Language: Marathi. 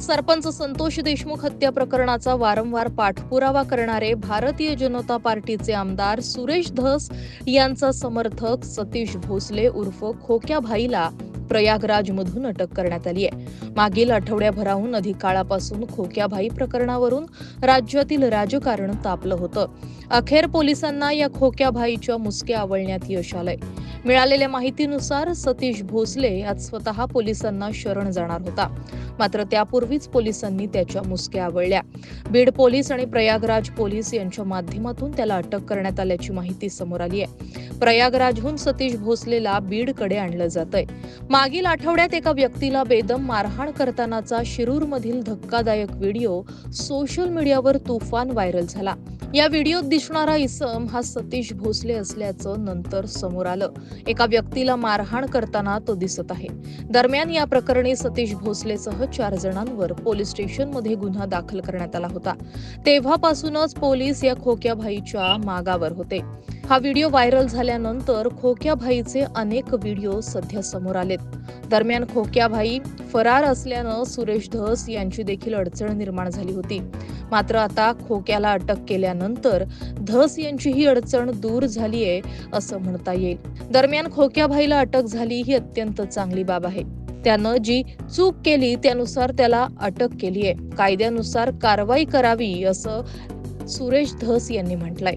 सरपंच संतोष देशमुख हत्या प्रकरणाचा वारंवार पाठपुरावा करणारे भारतीय जनता पार्टीचे आमदार सुरेश धस यांचा समर्थक सतीश भोसले उर्फ खोक्या भाईला प्रयागराजमधून अटक करण्यात आली आहे. मागील आठवड्याभराहून अधिक काळापासून खोक्याभाई प्रकरणावरून राज्यातील राजकारण तापलं होतं. अखेर पोलिसांना या खोक्याभाईच्या मुसक्या आवळण्यात यश आलंय. मिळालेल्या माहितीनुसार सतीश भोसले आज स्वतः पोलिसांना शरण जाणार होता. मात्र त्यापूर्वीच पोलिसांनी त्याच्या मुसक्या आवळल्या. बीड पोलीस आणि प्रयागराज पोलीस यांच्या माध्यमातून त्याला अटक करण्यात आल्याची माहिती समोर आली आहे. प्रयागराजहून सतीश भोसलेला बीडकडे आणलं जातंय. मागील आठवड्यात एका व्यक्तीला बेदम मारहाण करतानाचा शिरूरमधील धक्कादायक व्हिडिओ सोशल मीडियावर तुफान व्हायरल झाला. या व्हिडिओत दिसणारा इसम हा सतीश भोसले असल्याचं नंतर समोर आलं. एका व्यक्तीला मारहाण करताना तो दिसत आहे. दरम्यान या प्रकरणी सतीश भोसलेसह चार जणांवर पोलीस स्टेशनमध्ये गुन्हा दाखल करण्यात आला होता. तेव्हापासूनच पोलीस या खोक्या भाईच्या मागावर होते. हा व्हिडिओ व्हायरल झाल्यानंतर खोक्या भाईचे अनेक व्हिडिओ सध्या समोर आलेत. दरम्यान खोक्या भाई फरार असल्यानं सुरेश धस यांची देखील अडचण निर्माण झाली होती. मात्र आता खोक्याला अटक केल्यानंतर धस यांची ही अडचण दूर झाली आहे असं म्हणता येईल. दरम्यान खोक्या भाईला अटक झाली ही अत्यंत चांगली बाब आहे. त्यानं जी चूक केली त्यानुसार त्याला अटक केली आहे कायद्यानुसार कारवाई करावी असं सुरेश धस यांनी म्हटलंय.